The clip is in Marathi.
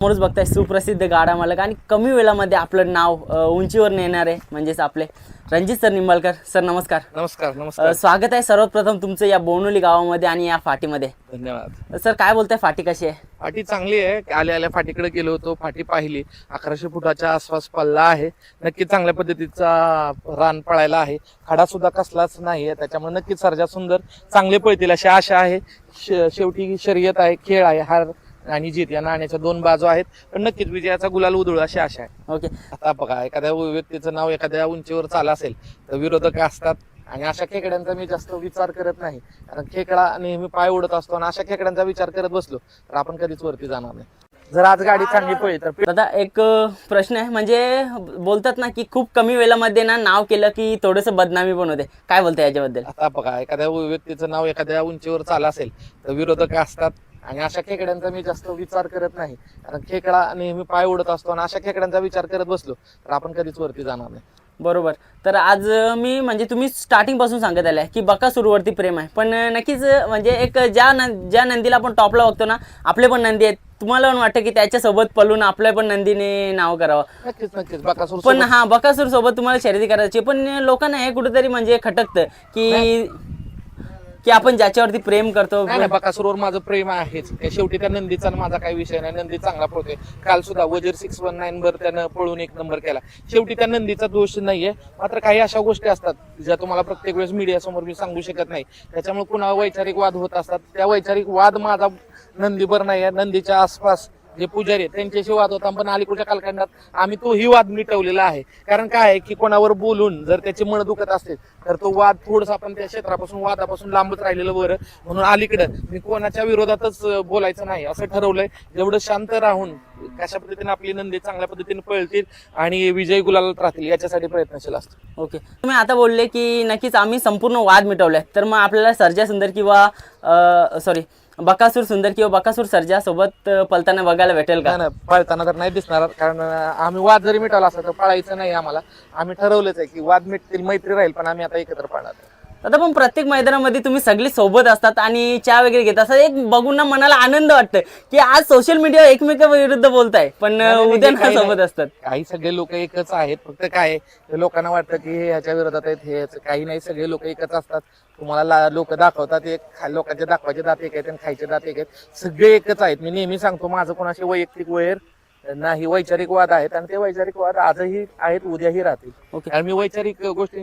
समोरच बघताय सुप्रसिद्ध गाडा मालक. आणि कमी वेळामध्ये आपलं नाव उंचीवर नेणारे म्हणजेच आपले रणजित सर निंबाळकर. सर नमस्कार. नमस्कार अ, नमस्कार. स्वागत आहे सर्वप्रथम तुमचं या बोनोली गावामध्ये आणि या फाटीमध्ये. धन्यवाद. सर काय बोलताय? फाटी कशी आहे? फाटी चांगली आहे. आल्या आल्या फाटीकडे गेलो होतो फाटी पाहिली. अकराशे फुटाच्या आसपास पल्ला आहे. नक्की चांगल्या पद्धतीचा रान पळायला आहे. खडा सुद्धा कसलाच नाही आहे. त्याच्यामुळे नक्कीच सर्जा सुंदर चांगले पळतील अशी आशा आहे. शे- शेवटी शर्यत आहे खेळ आहे. हार आणि जीत या नाण्याच्या दोन बाजू आहेत. पण नक्कीच विजयाचा गुलाल उधळू अशी आशा आहे. ओके. आता बघा एखाद्या व्यक्तीचं नाव एखाद्या उंचीवर चाल असेल तर विरोधक असतात. आणि अशा खेकड्यांचा मी जास्त विचार करत नाही. कारण खेकडा नेहमी पाय उडत असतो आणि अशा खेकड्यांचा विचार करत बसलो तर आपण कधीच वरती जाणार नाही. जर आज गाडी चांगली पळली तर दादा एक प्रश्न आहे. म्हणजे बोलतात ना की खूप कमी वेळामध्ये ना नाव केलं की थोडंसं बदनामी पण होते. काय बोलताय याच्याबद्दल? आता बघा एखाद्या व्यक्तीचं नाव एखाद्या उंचीवर चाल असेल तर विरोधक असतात. आणि अशा खेकड्यांचा मी जास्त विचार करत नाही. कारण खेकडा नेहमी पाय उडत असतो आणि अशा खेकड्यांचा विचार करत बसलो तर आपण कधीच वरती जाणार नाही. बरोबर. तर आज मी म्हणजे तुम्ही स्टार्टिंगपासून सांगत आलाय की बकासूरवरती प्रेम आहे. पण नक्कीच म्हणजे एक ज्या नं ज्या नंदीला आपण टॉपला बघतो ना आपले पण नंदी आहेत. तुम्हाला पण वाटतं की त्याच्यासोबत पळून आपल्या पण नंदीने नाव करावं. नक्कीच नक्कीच. बकासूर पण हा बकासूर सोबत तुम्हाला शर्यती करायची पण लोकांना हे कुठेतरी म्हणजे खटकतं की की आपण ज्याच्यावरती प्रेम करतो नाही नाही बकासूरवर माझं प्रेम आहेच. शेवटी त्या नंदीचा आणि माझा काही विषय नाही. नंदी चांगला पळतोय काल सुद्धा वजीर सिक्स वन नाईन वर त्यानं पळून एक नंबर केला. शेवटी त्या नंदीचा दोष नाहीये. मात्र काही अशा गोष्टी असतात ज्या तुम्हाला प्रत्येक वेळेस मीडिया समोर मी सांगू शकत नाही. त्याच्यामुळे पुन्हा वैचारिक वाद होत असतात. त्या वैचारिक वाद माझा नंदीवर नाही आहे नंदीच्या आसपास जे पुजारी आहेत त्यांच्याशी वाद होता पण अलीकडच्या कालखंडात आम्ही तो ही वाद मिटवलेला आहे. कारण काय आहे की कोणावर बोलून जर त्याची मन दुखत असेल तर तो वाद थोडस आपण त्या क्षेत्रापासून वादापासून लांबच राहिलेलं बरं. म्हणून अलीकडं मी कोणाच्या विरोधातच बोलायचं नाही असं ठरवलंय. जेवढं शांत राहून कशा पद्धतीने आपली नंदी चांगल्या पद्धतीने पळतील आणि विजय गुलालात राहतील याच्यासाठी प्रयत्नशील असतो. ओके. तुम्ही आता बोलले की नक्कीच आम्ही संपूर्ण वाद मिटवले तर मग आपल्याला सर्जा सुंदर किंवा सॉरी बकासूर सुंदर किंवा बकासूर सर्जा सोबत पळताना बघायला भेटेल का? नाही पळताना तर नाही दिसणार कारण आम्ही वाद जरी मिटवला असता तर पळायचं नाही आम्हाला. आम्ही ठरवलंच आहे की वाद मिटतील मैत्री राहील पण आम्ही आता एकत्र पळणार आता पण प्रत्येक मैदानामध्ये तुम्ही सगळे सोबत असतात आणि चहा वगैरे घेत असतात. एक बघून ना मनाला आनंद वाटतं की आज सोशल मीडिया एकमेकाविरुद्ध बोलताय पण उद्या ना सोबत. असतात. काही सगळे लोक एकच आहेत. फक्त काय लोकांना वाटतं की हे ह्याच्या विरोधात आहेत हे. काही नाही सगळे लोक एकच असतात. तुम्हाला लोक दाखवतात एक लोकांचे दाखवायचे दात एक आहेत आणि खायचे दात एक आहेत. सगळे एकच आहेत. मी नेहमी सांगतो माझं कोणाशी वैयक्तिक वैर नाही वैचारिक वाद आहेत आणि ते वैचारिक वाद आजही आहेत उद्याही राहतील. ओके. आणि मी वैचारिक गोष्टी